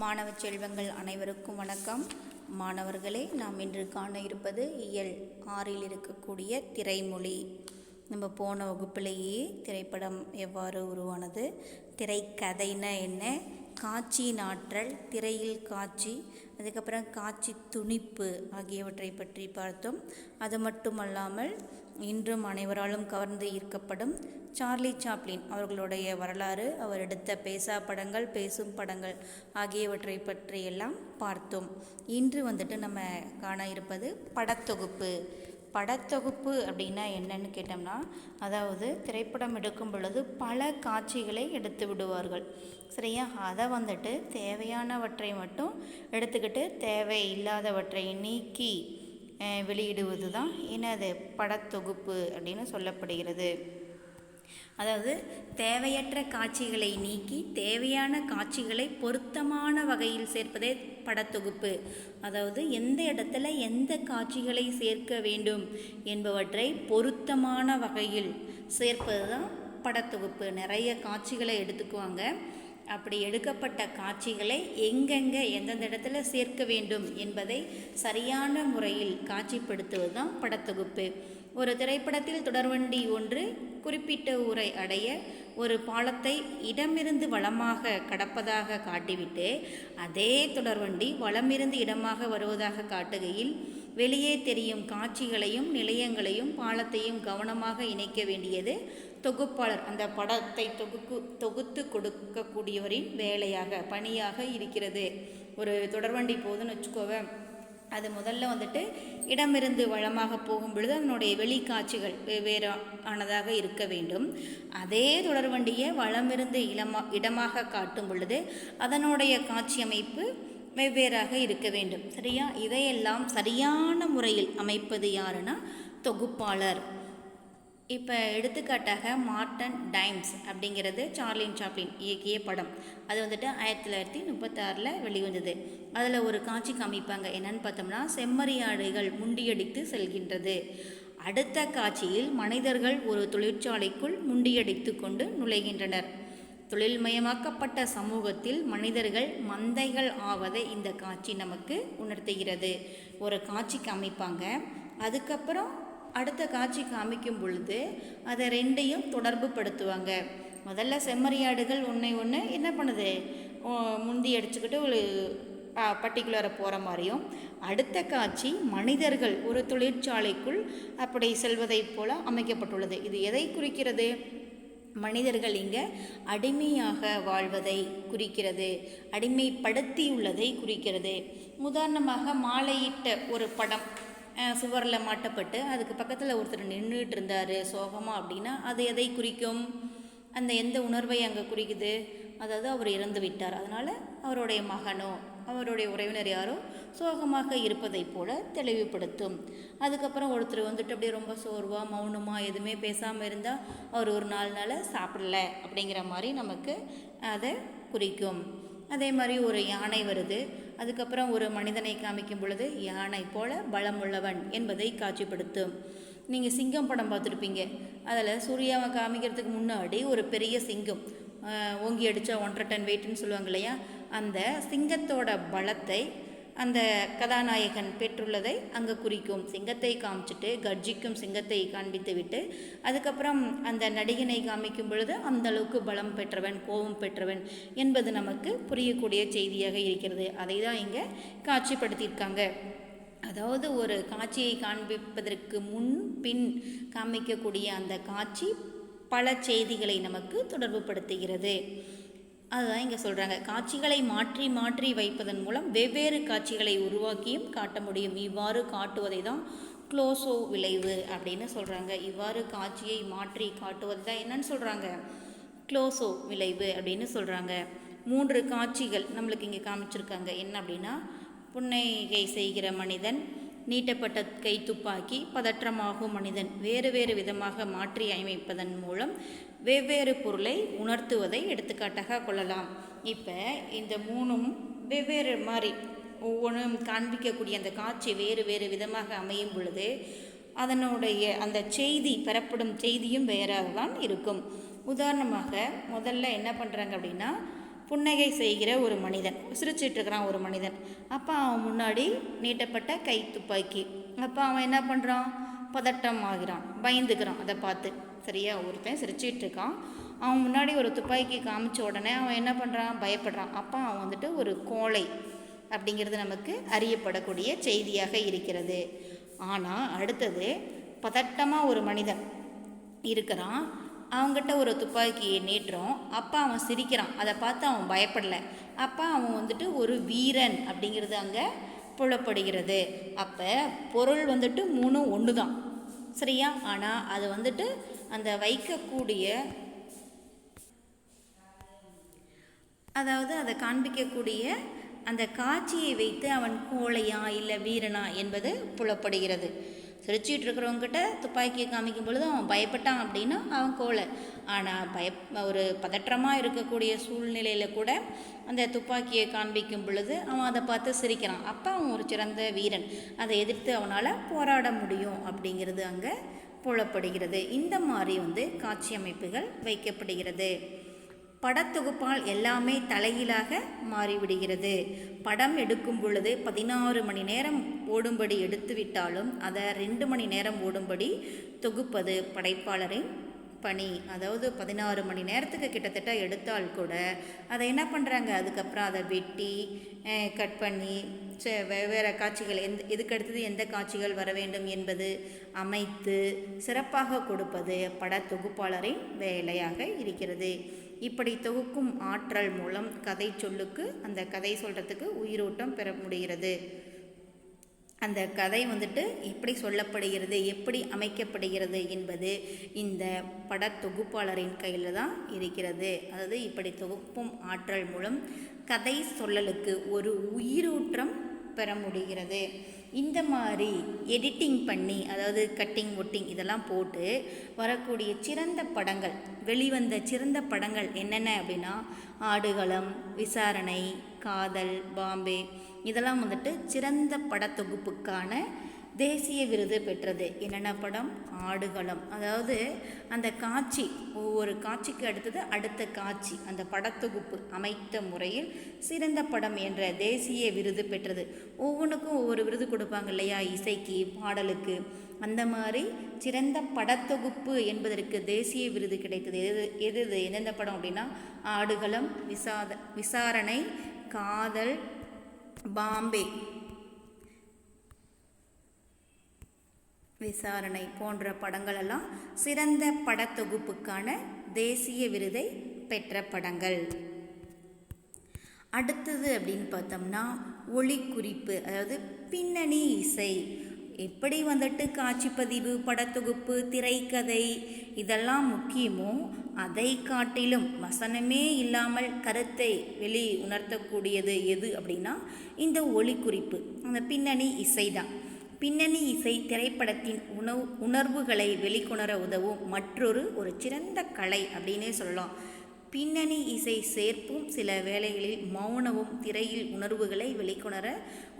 மாணவ செல்வங்கள் அனைவருக்கும் வணக்கம். மாணவர்களே நாம் இன்று காண இருப்பது இயல் ஆறில் இருக்கக்கூடிய திரைமொழி. நம்ம போன வகுப்பிலேயே திரைப்படம் எவ்வாறு உருவானது திரைக்கதைனா என்ன காட்சியின் ஆற்றல் திரையில் காட்சி அதுக்கப்புறம் காட்சி துணிப்பு ஆகியவற்றை பற்றி பார்த்தோம். அது மட்டுமல்லாமல் இன்றும் அனைவராலும் கவர்ந்து ஈர்க்கப்படும் சார்லி சாப்ளின் அவர்களுடைய வரலாறு அவர் எடுத்த பேசா படங்கள் பேசும் படங்கள் ஆகியவற்றை பற்றியெல்லாம் பார்த்தோம். இன்று வந்துட்டு நம்ம காண இருப்பது படத்தொகுப்பு. படத்தொகுப்பு அப்படின்னா என்னன்னு கேட்டோம்னா அதாவது திரைப்படம் எடுக்கும் பொழுது பல காட்சிகளை எடுத்து விடுவார்கள். சரியா? அதை வந்துட்டு தேவையானவற்றை மட்டும் எடுத்துக்கிட்டு தேவை இல்லாதவற்றை நீக்கி வெளியிடுவது தான் என்னது? படத்தொகுப்பு அப்படின்னு சொல்லப்படுகிறது. அதாவது தேவையற்ற காட்சிகளை நீக்கி தேவையான காட்சிகளை பொருத்தமான வகையில் சேர்ப்பதே படத்தொகுப்பு. அதாவது எந்த இடத்துல எந்த காட்சிகளை சேர்க்க வேண்டும் என்பவற்றை பொருத்தமான வகையில் சேர்ப்பது தான் படத்தொகுப்பு. நிறைய காட்சிகளை எடுத்துக்குவாங்க. அப்படி எடுக்கப்பட்ட காட்சிகளை எங்கெங்கே எந்தெந்த இடத்துல சேர்க்க வேண்டும் என்பதை சரியான முறையில் காட்சிப்படுத்துவது தான் படத்தொகுப்பு. ஒரு திரைப்படத்தில் தொடர்வண்டி ஒன்று குறிப்பிட்ட ஊரை அடைய ஒரு பாலத்தை இடமிருந்து வளமாக கடப்பதாக காட்டிவிட்டு அதே தொடர்வண்டி வளமிருந்து இடமாக வருவதாக காட்டுகையில் வெளியே தெரியும் காட்சிகளையும் நிலையங்களையும் பாலத்தையும் கவனமாக இணைக்க வேண்டியது தொகுப்பாளர். அந்த படத்தை தொகுக்கு தொகுத்து கொடுக்கக்கூடியவரின் வேலையாக பணியாக இருக்கிறது. ஒரு தொடர்வண்டி போகுதுன்னு வச்சுக்கோவேன் அது முதல்ல வந்துட்டு இடமிருந்து வளமாக போகும் பொழுது அதனுடைய வெளிக்காட்சிகள் வெவ்வேறு ஆனதாக இருக்க வேண்டும். அதே தொடர்வண்டியை வளமிருந்து இளமா இடமாக காட்டும் பொழுது அதனுடைய காட்சி அமைப்பு வெவ்வேறாக இருக்க வேண்டும். சரியா? இதையெல்லாம் சரியான முறையில் அமைப்பது யாருன்னா தொகுப்பாளர். இப்போ எடுத்துக்காட்டாக மார்டன் டைம்ஸ் அப்படிங்கிறது சார்லின் சாப்ளின் இயக்கிய படம். அது வந்துட்டு ஆயிரத்தி தொள்ளாயிரத்தி முப்பத்தாறில் வெளிவந்தது. அதில் ஒரு காட்சி காமிப்பாங்க. என்னன்னு பார்த்தோம்னா செம்மறியாடுகள் முண்டியடித்து செல்கின்றது. அடுத்த காட்சியில் மனிதர்கள் ஒரு தொழிற்சாலைக்குள் முண்டியடித்து கொண்டு நுழைகின்றனர். தொழில்மயமாக்கப்பட்ட சமூகத்தில் மனிதர்கள் மந்தைகள் ஆவதை இந்த காட்சி நமக்கு உணர்த்துகிறது. ஒரு காட்சி காமிப்பாங்க. அதுக்கப்புறம் அடுத்த காட்சி காமிக்கும் பொழுது அதை ரெண்டையும் தொடர்பு படுத்துவாங்க முதல்ல செம்மறியாடுகள் ஒன்றை ஒன்று என்ன பண்ணுது? முந்தி அடிச்சுக்கிட்டு ஒரு பர்டிகுலரை போகிற மாதிரியும் அடுத்த காட்சி மனிதர்கள் ஒரு தொழிற்சாலைக்குள் அப்படி செல்வதைப் போல அமைக்கப்பட்டுள்ளது. இது எதை குறிக்கிறது? மனிதர்கள் இங்கே அடிமையாக வாழ்வதை குறிக்கிறது. அடிமைப்படுத்தியுள்ளதை குறிக்கிறது. உதாரணமாக மாலையிட்ட ஒரு படம். சுவரில் மாட்டப்பட்டு அதுக்கு பக்கத்தில் ஒருத்தர் நின்றுட்டு இருந்தார் சோகமாக அப்படின்னா அது எதை குறிக்கும்? அந்த எந்த உணர்வை அங்கே குறிக்குது? அதாவது அவர் இறந்து விட்டார். அதனால் அவருடைய மகனோ அவருடைய உறவினர் யாரோ சோகமாக இருப்பதைப் போல தெளிவுபடுத்தும். அதுக்கப்புறம் ஒருத்தர் வந்துட்டு அப்படியே ரொம்ப சோர்வாக மௌனமாக எதுவுமே பேசாமல் இருந்தால் அவர் ஒரு நாலு நாள் சாப்பிடல அப்படிங்கிற மாதிரி நமக்கு அதை குறிக்கும். அதே மாதிரி ஒரு யானை வருது. அதுக்கப்புறம் ஒரு மனிதனை காமிக்கும் பொழுது யானை போல பலமுள்ளவன் என்பதை காட்சிப்படுத்தும் நீங்கள் சிங்கம் படம் பார்த்துருப்பீங்க. அதில் சூர்யாவை காமிக்கிறதுக்கு முன்னாடி ஒரு பெரிய சிங்கம் ஓங்கி அடித்தா ஒன்றரை டன் வெயிட்னு சொல்லுவாங்க இல்லையா? அந்த சிங்கத்தோட பலத்தை அந்த கதாநாயகன் பெற்றுள்ளதை அங்கே குறிக்கும் சிங்கத்தை காமிச்சிட்டு கர்ஜிக்கும் சிங்கத்தை காண்பித்து விட்டு அதுக்கப்புறம் அந்த நடிகனை காமிக்கும் பொழுது அந்த அளவுக்கு பலம் பெற்றவன் கோபம் பெற்றவன் என்பது நமக்கு புரியக்கூடிய செய்தியாக இருக்கிறது. அதை தான் இங்கே காட்சிப்படுத்தியிருக்காங்க. அதாவது ஒரு காட்சியை காண்பிப்பதற்கு முன் பின் காமிக்கக்கூடிய அந்த காட்சி பல செய்திகளை நமக்கு தொடர்பு படுத்துகிறது அதுதான் இங்கே சொல்கிறாங்க காட்சிகளை மாற்றி மாற்றி வைப்பதன் மூலம் வெவ்வேறு காட்சிகளை உருவாக்கியும் காட்ட முடியும். இவ்வாறு காட்டுவதை தான் க்ளோசோ விளைவு அப்படின்னு சொல்கிறாங்க இவ்வாறு காட்சியை மாற்றி காட்டுவது தான் என்னன்னு சொல்கிறாங்க க்ளோசோ விளைவு அப்படின்னு சொல்கிறாங்க மூன்று காட்சிகள் நம்மளுக்கு இங்கே காமிச்சிருக்காங்க. என்ன அப்படின்னா புன்னகை செய்கிற மனிதன் நீட்டப்பட்ட கை துப்பாக்கி பதற்றமாகும் மனிதன் வேறு வேறு விதமாக மாற்றி அமைப்பதன் மூலம் வெவ்வேறு பொருளை உணர்த்துவதை எடுத்துக்காட்டாக கொள்ளலாம். இப்போ இந்த மூணும் வெவ்வேறு மாதிரி ஒவ்வொன்றும் காண்பிக்கக்கூடிய அந்த காட்சி வேறு வேறு விதமாக அமையும் பொழுது அதனுடைய அந்த செய்தி பெறப்படும் செய்தியும் வேறாக தான் இருக்கும். உதாரணமாக முதல்ல என்ன பண்ணுறாங்க அப்படின்னா புன்னகை செய்கிற ஒரு மனிதன் சிரிச்சிட்டு இருக்கிறான் ஒரு மனிதன். அப்போ அவன் முன்னாடி நீட்டப்பட்ட கை துப்பாக்கி. அப்போ அவன் என்ன பண்ணுறான் பதட்டம் ஆகிறான் பயந்துக்கிறான். அதை பார்த்து சரியா ஒருத்தன் சிரிச்சிட்டு இருக்கான். அவன் முன்னாடி ஒரு துப்பாக்கி காமிச்ச உடனே அவன் என்ன பண்ணுறான் பயப்படுறான். அப்போ அவன் வந்துட்டு ஒரு கோழை அப்படிங்கிறது நமக்கு அறியப்படக்கூடிய செய்தியாக இருக்கிறது. ஆனால் அடுத்தது பதட்டமாக ஒரு மனிதன் இருக்கிறான். அவங்ககிட்ட ஒரு துப்பாக்கியை நீட்டுறோம் அப்போ அவன் சிரிக்கிறான். அதை பார்த்து அவன் பயப்படலை. அப்போ அவன் வந்துட்டு ஒரு வீரன் அப்படிங்கிறது அங்கே புலப்படுகிறது. அப்போ பொருள் வந்துட்டு மூணு ஒன்று தான் சரியா? ஆனால் அது வந்துட்டு அந்த வைக்கக்கூடிய அதாவது அதை காண்பிக்கக்கூடிய அந்த காட்சியை வைத்து அவன் கோழையா இல்லை வீரனா என்பது புலப்படுகிறது. சிரிச்சிட்டு இருக்கிறவங்ககிட்ட துப்பாக்கியை காமிக்கும் பொழுது அவன் பயப்பட்டான் அப்படின்னா அவன் கோலை ஆனால் பய ஒரு பதற்றமாக இருக்கக்கூடிய சூழ்நிலையில் கூட அந்த துப்பாக்கியை காண்பிக்கும் பொழுது அவன் அதை பார்த்து சிரிக்கிறான். அப்போ அவன் ஒரு சிறந்த வீரன். அதை எதிர்த்து அவனால் போராட முடியும் அப்படிங்கிறது அங்கே புலப்படுகிறது. இந்த மாதிரி வந்து காட்சி அமைப்புகள் வைக்கப்படுகிறது. படத்தொகுப்பால் எல்லாமே தலைகீழாக மாறிவிடுகிறது. படம் எடுக்கும் பொழுது பதினாறு மணி நேரம் ஓடும்படி எடுத்துவிட்டாலும் அதை ரெண்டு மணி நேரம் ஓடும்படி தொகுப்பது படைப்பாளரின் பணி. அதாவது பதினாறு மணி நேரத்துக்கு கிட்டத்தட்ட எடுத்தால் கூட அதை என்ன பண்ணுறாங்க அதுக்கப்புறம் அதை வெட்டி கட் பண்ணி வெவ்வேறு காட்சிகள் எந்த இதுக்கு அடுத்தது எந்த காட்சிகள் வர வேண்டும் என்பது அமைத்து சிறப்பாக கொடுப்பது பட தொகுப்பாளரின் வேலையாக இருக்கிறது. இப்படி தொகுக்கும் ஆற்றல் மூலம் கதை சொல்லுக்கு அந்த கதை சொல்கிறதுக்கு உயிரோட்டம் பெற முடிகிறது. அந்த கதை வந்துட்டு எப்படி சொல்லப்படுகிறது எப்படி அமைக்கப்படுகிறது என்பது இந்த படத்தொகுப்பாளரின் கையில் தான் இருக்கிறது. அதாவது இப்படி தொகுப்பும் ஆற்றல் மூலம் கதை சொல்லலுக்கு ஒரு உயிரூற்றம் பெற முடிகிறது. இந்த மாதிரி எடிட்டிங் பண்ணி அதாவது கட்டிங் ஒட்டிங் இதெல்லாம் போட்டு வரக்கூடிய சிறந்த படங்கள் வெளிவந்த சிறந்த படங்கள் என்னென்ன அப்படின்னா ஆடுகளம் விசாரணை காதல் பாம்பே இதெல்லாம் வந்துட்டு சிறந்த படத்தொகுப்புக்கான தேசிய விருது பெற்றது. என்னென்ன படம்? ஆடுகளம். அதாவது அந்த காட்சி ஒவ்வொரு காட்சிக்கு அடுத்தது அடுத்த காட்சி. அந்த படத்தொகுப்பு அமைத்த முறையில் சிறந்த படம் என்ற தேசிய விருது பெற்றது. ஒவ்வொன்றுக்கும் ஒவ்வொரு விருது கொடுப்பாங்க இல்லையா? இசைக்கு பாடலுக்கு. அந்த மாதிரி சிறந்த படத்தொகுப்பு என்பதற்கு தேசிய விருது கிடைத்தது. எது எது இது? எந்தெந்த படம் அப்படின்னா ஆடுகளம் விசாத விசாரணை காதல் பாம்பே. விசாரணை போன்ற படங்களெல்லாம் சிறந்த படத்தொகுப்புக்கான தேசிய விருதை பெற்ற படங்கள். அடுத்தது அப்படின்னு பார்த்தோம்னா ஒளிக்குறிப்பு அதாவது பின்னணி இசை. எப்படி வந்துட்டு காட்சிப்பதிவு படத்தொகுப்பு திரைக்கதை இதெல்லாம் முக்கியமோ அதை காட்டிலும் வசனமே இல்லாமல் கருத்தை வெளி உணர்த்தக்கூடியது எது அப்படின்னா இந்த ஒளிக்குறிப்பு அந்த பின்னணி இசை தான். பின்னணி இசை திரைப்படத்தின் உணவு உணர்வுகளை வெளிக்கொணர உதவும் மற்றொரு ஒரு சிறந்த கலை அப்படின்னே சொல்லலாம். பின்னணி இசை சேர்ப்பும் சில வேளைகளில் மௌனமும் திரையில் உணர்வுகளை வெளிக்கொணர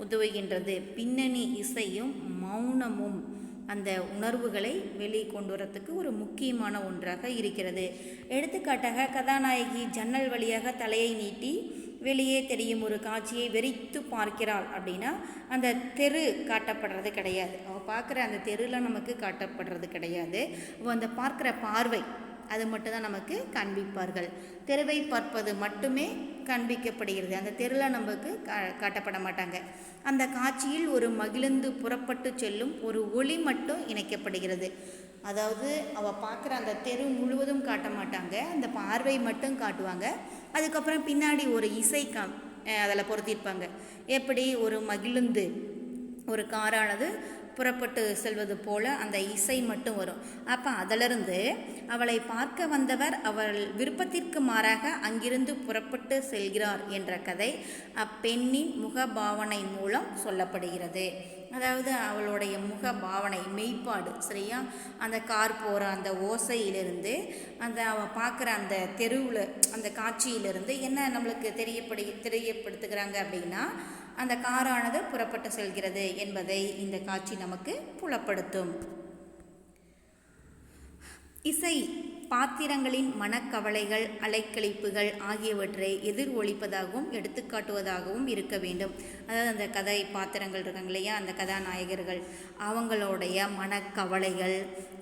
உதவுகின்றது. பின்னணி இசையும் மௌனமும் அந்த உணர்வுகளை வெளிக்கொண்டு வரத்துக்கு ஒரு முக்கியமான ஒன்றாக இருக்கிறது. எடுத்துக்காட்டாக கதாநாயகி ஜன்னல் வழியாக தலையை நீட்டி வெளியே தெரியும் ஒரு காட்சியை வெறித்து பார்க்கிறாள் அப்படின்னா அந்த தெரு காட்டப்படுறது கிடையாது. அவள் பார்க்குற அந்த தெருலாம் நமக்கு காட்டப்படுறது கிடையாது. அவள் அந்த பார்க்குற பார்வை அது மட்டும்தான் நமக்கு காண்பிப்பார்கள். தெருவை பார்ப்பது மட்டுமே காண்பிக்கப்படுகிறது. அந்த தெருவில் நமக்கு கா காட்டப்பட மாட்டாங்க. அந்த காட்சியில் ஒரு மகிழ்ந்து புறப்பட்டு செல்லும் ஒரு ஒளி மட்டும் இணைக்கப்படுகிறது. அதாவது அவள் பார்க்குற அந்த தெரு முழுவதும் காட்ட மாட்டாங்க. அந்த பார்வை மட்டும் காட்டுவாங்க. அதுக்கப்புறம் பின்னாடி ஒரு இசைக்காம் அதில் பொருத்தியிருப்பாங்க. எப்படி? ஒரு மகிழுந்து ஒரு காரானது புறப்பட்டு செல்வது போல அந்த இசை மட்டும் வரும். அப்போ அதிலிருந்து அவளை பார்க்க வந்தவர் அவள் விருப்பத்திற்கு மாறாக அங்கிருந்து புறப்பட்டு செல்கிறார் என்ற கதை அப்பெண்ணின் முகபாவனை மூலம் சொல்லப்படுகிறது. அதாவது அவளுடைய முக பாவனை மெய்ப்பாடு சரியா? அந்த கார் போகிற அந்த ஓசையிலிருந்து அந்த அவள் பார்க்குற அந்த தெருவில் அந்த காட்சியிலிருந்து என்ன நம்மளுக்கு தெரியப்படி தெரியப்படுத்துகிறாங்க அப்படின்னா அந்த காரானது புறப்பட்டு செல்கிறது என்பதை இந்த காட்சி நமக்கு புலப்படுத்தும். இசை பாத்திரங்களின் மனக்கவலைகள் அலைக்கழிப்புகள் ஆகியவற்றை எதிர் ஒழிப்பதாகவும் எடுத்துக்காட்டுவதாகவும் இருக்க வேண்டும். அதாவது அந்த கதை பாத்திரங்கள் இருக்காங்க இல்லையா? அந்த கதாநாயகர்கள் அவங்களுடைய மனக்கவலைகள்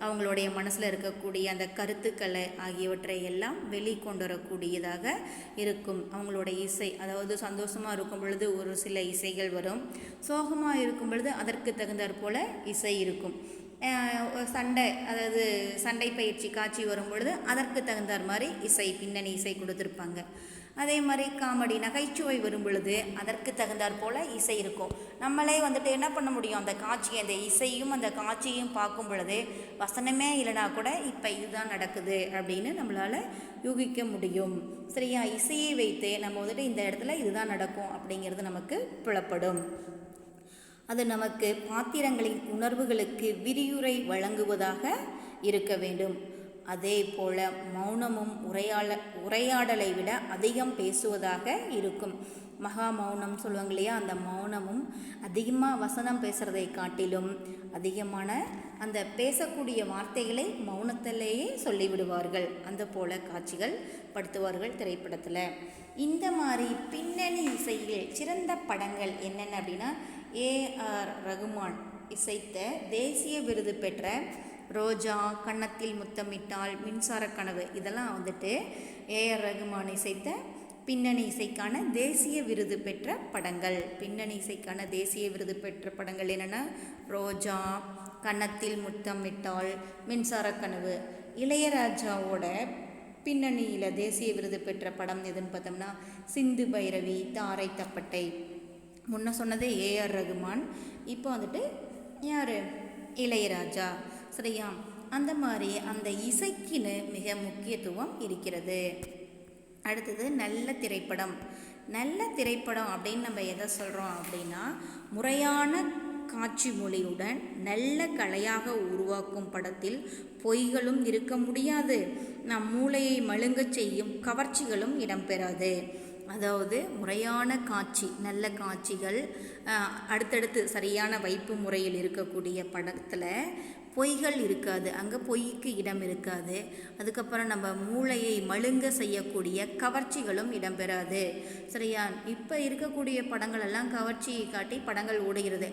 அவங்களுடைய மனசில் இருக்கக்கூடிய அந்த கருத்துக்களை ஆகியவற்றை எல்லாம் வெளிக்கொண்டு வரக்கூடியதாக இருக்கும். அவங்களுடைய இசை அதாவது சந்தோஷமாக இருக்கும் பொழுது ஒரு சில இசைகள் வரும். சோகமாக இருக்கும் பொழுது அதற்கு தகுந்தாற் போல இசை இருக்கும். சண்டை அதாவது சண்டை பயிற்சி காட்சி வரும் பொழுது அதற்கு தகுந்தார் மாதிரி இசை பின்னணி இசை கொடுத்துருப்பாங்க. அதே மாதிரி காமெடி நகைச்சுவை வரும் பொழுது அதற்கு தகுந்தாற் போல் இசை இருக்கும். நம்மளே வந்துட்டு என்ன பண்ண முடியும்? அந்த காட்சி அந்த இசையும் அந்த காட்சியும் பார்க்கும் பொழுது வசனமே இல்லைனா கூட இப்போ இதுதான் நடக்குது அப்படின்னு நம்மளால் யூகிக்க முடியும். சரியா? இசையை வைத்து நம்ம வந்துட்டு இந்த இடத்துல இதுதான் நடக்கும் அப்படிங்கிறது நமக்கு புலப்படும். அது நமக்கு பாத்திரங்களின் உணர்வுகளுக்கு விரியுரை வழங்குவதாக இருக்க வேண்டும். அதே போல மௌனமும் உரையாட உரையாடலை விட அதிகம் பேசுவதாக இருக்கும். மகா மௌனம் சொல்லுவாங்க இல்லையா? அந்த மௌனமும் அதிகமாக வசனம் பேசுகிறதை காட்டிலும் அதிகமான அந்த பேசக்கூடிய வார்த்தைகளை மௌனத்திலேயே சொல்லிவிடுவார்கள். அந்த போல காட்சிகள் படுத்துவார்கள் திரைப்படத்தில். இந்த மாதிரி பின்னணி இசையில் சிறந்த படங்கள் என்னென்ன அப்படின்னா ஏ ஆர் ரகுமான் இசைத்த தேசிய விருது பெற்ற ரோஜா கன்னத்தில் முத்தமிட்டால் மின்சார கனவு இதெல்லாம் வந்துட்டு ஏஆர் ரகுமான் இசைத்த பின்னணி இசைக்கான தேசிய விருது பெற்ற படங்கள். பின்னணி இசைக்கான தேசிய விருது பெற்ற படங்கள் என்னென்னா ரோஜா கன்னத்தில் முத்தமிட்டால் மின்சார கனவு. இளையராஜாவோட பின்னணியில் தேசிய விருது பெற்ற படம் எதுன்னு பார்த்தோம்னா சிந்து பைரவி தாரை தப்பட்டை. முன்ன சொன்னதே ஏஆர் ரகுமான். இப்போ வந்துட்டு யார்? இளையராஜா. சரியா? அந்த மாதிரி அந்த இசைக்குன்னு மிக முக்கியத்துவம் இருக்கிறது. அடுத்தது நல்ல திரைப்படம். நல்ல திரைப்படம் அப்படின்னு நம்ம எதை சொல்கிறோம் அப்படின்னா முறையான காட்சி மொழியுடன் நல்ல கலையாக உருவாக்கும் படத்தில் பொய்களும் இருக்க முடியாது. நம் மூளையை மழுங்கச் செய்யும் கவர்ச்சிகளும் இடம்பெறாது. அதாவது முறையான காட்சி நல்ல காட்சிகள் அடுத்தடுத்து சரியான வைப்பு முறையில் இருக்கக்கூடிய படத்தில் பொய்கள் இருக்காது. அங்கே பொய்க்கு இடம் இருக்காது. அதுக்கப்புறம் நம்ம மூளையை மழுங்க செய்யக்கூடிய கவர்ச்சிகளும் இடம்பெறாது. சரியா? இப்போ இருக்கக்கூடிய படங்கள் எல்லாம் கவர்ச்சியை காட்டி படங்கள் ஓடுகிறது.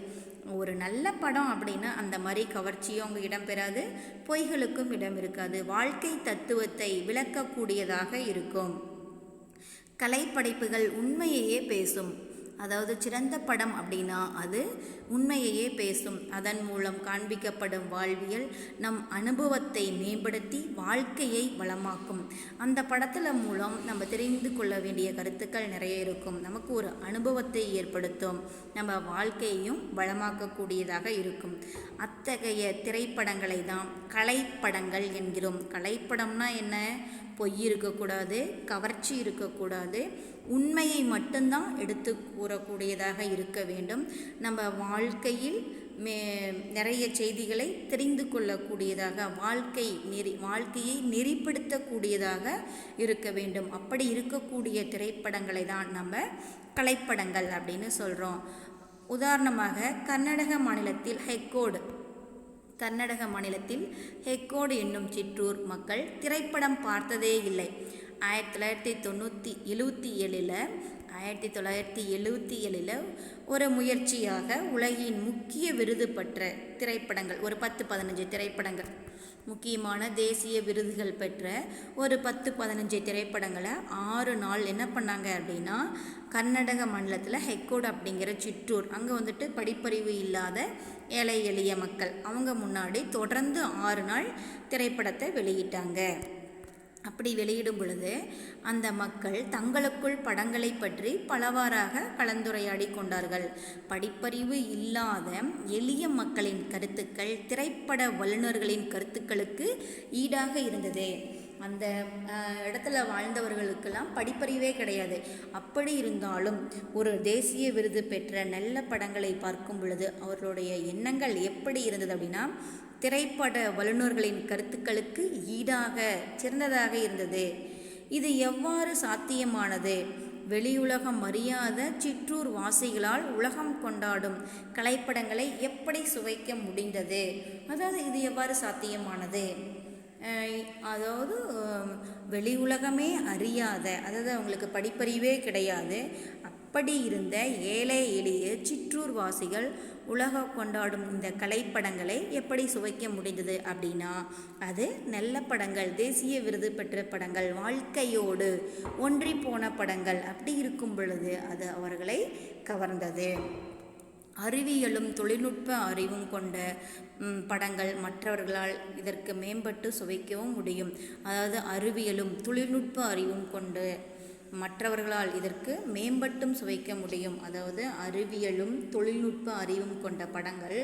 ஒரு நல்ல படம் அப்படின்னா அந்த மாதிரி கவர்ச்சியும் அங்கே இடம்பெறாது பொய்களுக்கும் இடம் இருக்காது. வாழ்க்கை தத்துவத்தை விளக்கக்கூடியதாக இருக்கும். கலைப்படைப்புகள் உண்மையையே பேசும். அதாவது சிறந்த படம் அப்படின்னா அது உண்மையையே பேசும். அதன் மூலம் காண்பிக்கப்படும் வாழ்வியல் நம் அனுபவத்தை மேம்படுத்தி வாழ்க்கையை வளமாக்கும். அந்த படத்தில் மூலம் நம்ம தெரிந்து கொள்ள வேண்டிய கருத்துக்கள் நிறைய இருக்கும். நமக்கு ஒரு அனுபவத்தை ஏற்படுத்தும். நம்ம வாழ்க்கையையும் வளமாக்கக்கூடியதாக இருக்கும். அத்தகைய திரைப்படங்களை தான் கலைப்படங்கள் என்கிறோம். கலைப்படம்னா என்ன? பொய் இருக்கக்கூடாது கவர்ச்சி இருக்கக்கூடாது. உண்மையை மட்டும்தான் எடுத்து கூறக்கூடியதாக இருக்க வேண்டும். நம்ம வாழ்க்கையில் மே நிறைய செய்திகளை தெரிந்து கொள்ளக்கூடியதாக வாழ்க்கை நெறி வாழ்க்கையை நெறிப்படுத்தக்கூடியதாக இருக்க வேண்டும். அப்படி இருக்கக்கூடிய திரைப்படங்களை தான் நம்ம கலைப்படங்கள் அப்படின்னு சொல்கிறோம் உதாரணமாக கர்நாடக மாநிலத்தில் ஹெக்கோடு கர்நாடக மாநிலத்தில் ஹெக்கோடு என்னும் சிற்றூர் மக்கள் திரைப்படம் பார்த்ததே இல்லை. ஆயிரத்தி தொள்ளாயிரத்தி தொண்ணூற்றி எழுவத்தி ஏழில் ஆயிரத்தி தொள்ளாயிரத்தி எழுவத்தி ஏழில் ஒரு முயற்சியாக உலகின் முக்கிய விருது பெற்ற திரைப்படங்கள் ஒரு பத்து பதினஞ்சு திரைப்படங்கள். முக்கியமான தேசிய விருதுகள் பெற்ற ஒரு பத்து பதினஞ்சு திரைப்படங்களை ஆறு நாள் என்ன பண்ணாங்க அப்படின்னா கர்நாடக மாநிலத்தில் ஹெக்கோடு அப்படிங்கிற சிற்றூர் அங்கே வந்துட்டு படிப்பறிவு இல்லாத ஏழை எளிய மக்கள் அவங்க முன்னாடி தொடர்ந்து ஆறு நாள் திரைப்படத்தை வெளியிட்டாங்க. அப்படி வெளியிடும் பொழுது அந்த மக்கள் தங்களுக்குள் படங்களை பற்றி பலவாறாக கலந்துரையாடி கொண்டார்கள். படிப்பறிவு இல்லாத எளிய மக்களின் கருத்துக்கள் திரைப்பட வல்லுநர்களின் கருத்துக்களுக்கு ஈடாக இருந்தது. அந்த இடத்துல வாழ்ந்தவர்களுக்கெல்லாம் படிப்பறிவே கிடையாது. அப்படி இருந்தாலும் ஒரு தேசிய விருது பெற்ற நல்ல படங்களை பார்க்கும் பொழுது அவர்களுடைய எண்ணங்கள் எப்படி இருந்தது அப்படின்னா திரைப்பட வல்லுநர்களின் கருத்துக்களுக்கு ஈடாக சிறந்ததாக இருந்தது. இது எவ்வாறு சாத்தியமானது? வெளியுலகம் அறியாத சிற்றூர் வாசிகளால் உலகம் கொண்டாடும் கலைப்படங்களை எப்படி சுவைக்க முடிந்தது? அதாவது இது எவ்வாறு சாத்தியமானது? அதாவது வெளி உலகமே அறியாத அதாவது அவங்களுக்கு படிப்பறிவே கிடையாது. அப்படி இருந்த ஏழை எளிய சிற்றூர்வாசிகள் உலக கொண்டாடும் இந்த கலைப்படங்களை எப்படி சுவைக்க முடிந்தது அப்படின்னா அது நல்ல படங்கள் தேசிய விருது பெற்ற படங்கள் வாழ்க்கையோடு ஒன்றி போன படங்கள் அப்படி இருக்கும் பொழுது அது அவர்களை கவர்ந்தது. அறிவியலும் தொழில்நுட்ப அறிவும் கொண்ட படங்கள் மற்றவர்களால் இதற்கு மேம்பட்டு சுவைக்கவும் முடியும். அதாவது அறிவியலும் தொழில்நுட்ப அறிவும் கொண்டு மற்றவர்களால் இதற்கு மேம்பட்டும் சுவைக்க முடியும். அதாவது அறிவியலும் தொழில்நுட்ப அறிவும் கொண்ட படங்கள்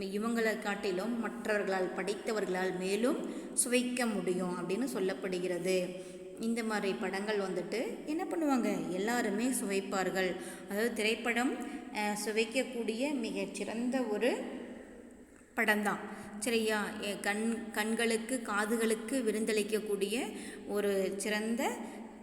இவங்களை காட்டிலும் மற்றவர்களால் படித்தவர்களால் மேலும் சுவைக்க முடியும் அப்படின்னு சொல்லப்படுகிறது. இந்த மாதிரி படங்கள் வந்துட்டு என்ன பண்ணுவாங்க? எல்லாருமே சுவைப்பார்கள். அதாவது திரைப்படம் சுவைக்கக்கூடிய மிகச்சிறந்த ஒரு படம்தான். சரியா? எ, கண் கண்களுக்கு காதுகளுக்கு விருந்தளிக்கக்கூடிய ஒரு சிறந்த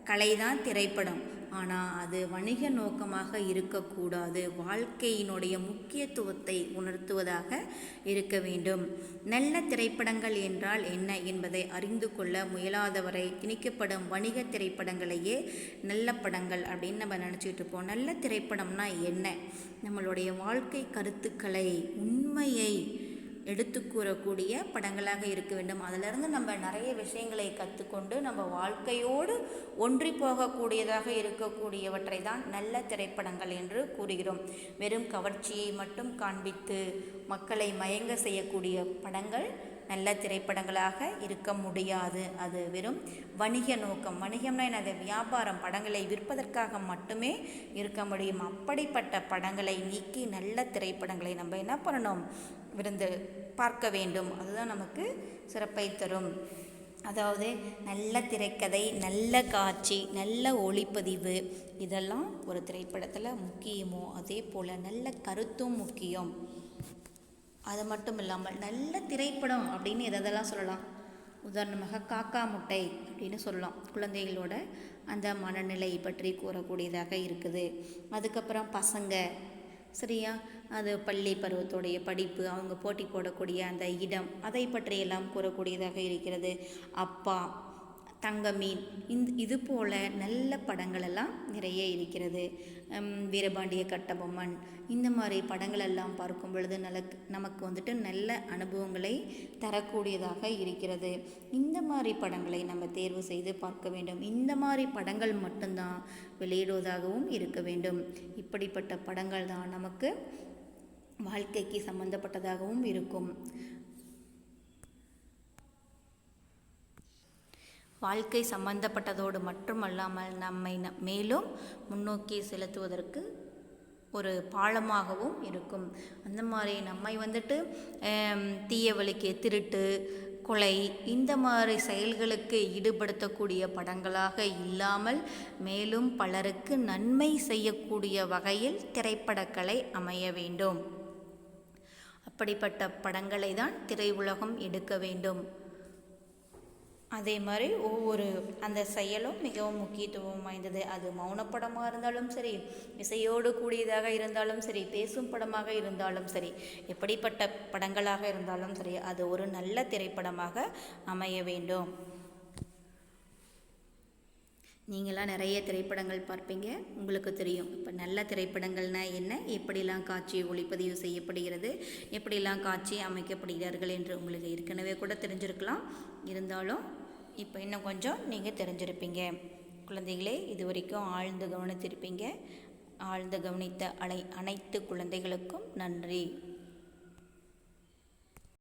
கலைதான் திரைப்படம். ஆனால் அது வணிக நோக்கமாக இருக்கக்கூடாது. வாழ்க்கையினுடைய முக்கியத்துவத்தை உணர்த்துவதாக இருக்க வேண்டும். நல்ல திரைப்படங்கள் என்றால் என்ன என்பதை அறிந்து கொள்ள முயலாதவரை திணிக்கப்படும் வணிக திரைப்படங்களையே நல்ல படங்கள் அப்படின்னு நம்ம நினச்சிட்டு இருப்போம். நல்ல திரைப்படம்னா என்ன? நம்மளுடைய வாழ்க்கை கருத்துக்களை உண்மையை எடுத்து கூறக்கூடிய படங்களாக இருக்க வேண்டும். அதிலிருந்து நம்ம நிறைய விஷயங்களை கற்றுக்கொண்டு நம்ம வாழ்க்கையோடு ஒன்றி போகக்கூடியதாக இருக்கக்கூடியவற்றை தான் நல்ல திரைப்படங்கள் என்று கூறுகிறோம். வெறும் கவர்ச்சியை மட்டும் காண்பித்து மக்களை மயங்க செய்யக்கூடிய படங்கள் நல்ல திரைப்படங்களாக இருக்க முடியாது. அது வெறும் வணிக நோக்கம். வணிகம்னா என்னது? வியாபாரம். படங்களை விற்பதற்காக மட்டுமே இருக்க முடியும். அப்படிப்பட்ட படங்களை நீக்கி நல்ல திரைப்படங்களை நம்ம என்ன பண்ணணும்? விருந்து பார்க்க வேண்டும். அதுதான் நமக்கு சிறப்பை தரும். அதாவது நல்ல திரைக்கதை நல்ல காட்சி நல்ல ஒளிப்பதிவு இதெல்லாம் ஒரு திரைப்படத்தில் முக்கியமோ? அதே போல் நல்ல கருத்தும் முக்கியம். அது மட்டும் இல்லாமல் நல்ல திரைப்படம் அப்படின்னு எதெல்லாம் சொல்லலாம்? உதாரணமாக காக்கா முட்டை அப்படின்னு சொல்லலாம். குழந்தைகளோட அந்த மனநிலை பற்றி கூறக்கூடியதாக இருக்குது. அதுக்கப்புறம் பசங்க சரியா? அது பள்ளி பருவத்துடைய படிப்பு அவங்க போட்டி போடக்கூடிய அந்த இடம் அதை பற்றியெல்லாம் கூறக்கூடியதாக இருக்கிறது. அப்பா தங்க மீன் இந்த இது போல் நல்ல படங்களெல்லாம் நிறைய இருக்கிறது. வீரபாண்டிய கட்டபொம்மன் இந்த மாதிரி படங்களெல்லாம் பார்க்கும் பொழுது நல்ல நமக்கு வந்துட்டு நல்ல அனுபவங்களை தரக்கூடியதாக இருக்கிறது. இந்த மாதிரி படங்களை நம்ம தேர்வு செய்து பார்க்க வேண்டும். இந்த மாதிரி படங்கள் மட்டும்தான் வெளியிடுவதாகவும் இருக்க வேண்டும். இப்படிப்பட்ட படங்கள் தான் நமக்கு வாழ்க்கைக்கு சம்பந்தப்பட்டதாகவும் இருக்கும். வாழ்க்கை சம்பந்தப்பட்டதோடு மட்டுமல்லாமல் நம்மை மேலும் முன்னோக்கி செலுத்துவதற்கு ஒரு பாலமாகவும் இருக்கும். அந்த மாதிரி நம்மை வந்துட்டு தீய வழிக்கு திருட்டு கொலை இந்த மாதிரி செயல்களுக்கு ஈடுபடுத்தக்கூடிய படங்களாக இல்லாமல் மேலும் பலருக்கு நன்மை செய்யக்கூடிய வகையில் திரைப்படக்கலை அமைய வேண்டும். அப்படிப்பட்ட படங்களை தான் திரையுலகம் எடுக்க வேண்டும். அதே மாதிரி ஒவ்வொரு அந்த செயலும் மிகவும் முக்கியத்துவம் வாய்ந்தது. அது மௌனப்படமாக இருந்தாலும் சரி இசையோடு கூடியதாக இருந்தாலும் சரி பேசும் படமாக இருந்தாலும் சரி எப்படிப்பட்ட படங்களாக இருந்தாலும் சரி அது ஒரு நல்ல திரைப்படமாக அமைய வேண்டும். நீங்களாம் நிறைய திரைப்படங்கள் பார்ப்பீங்க. உங்களுக்கு தெரியும். இப்போ நல்ல திரைப்படங்கள்னா என்ன? எப்படிலாம் காட்சி ஒளிப்பதிவு செய்யப்படுகிறது? எப்படிலாம் காட்சி அமைக்கப்படுகிறார்கள் என்று உங்களுக்கு ஏற்கனவே கூட தெரிஞ்சிருக்கலாம். இருந்தாலும் இப்போ இன்னும் கொஞ்சம் நீங்கள் தெரிஞ்சிருப்பீங்க. குழந்தைகளே இது வரைக்கும் ஆழ்ந்து கவனித்திருப்பீங்க. ஆழ்ந்து கவனித்த அலை அனைத்து குழந்தைகளுக்கும் நன்றி.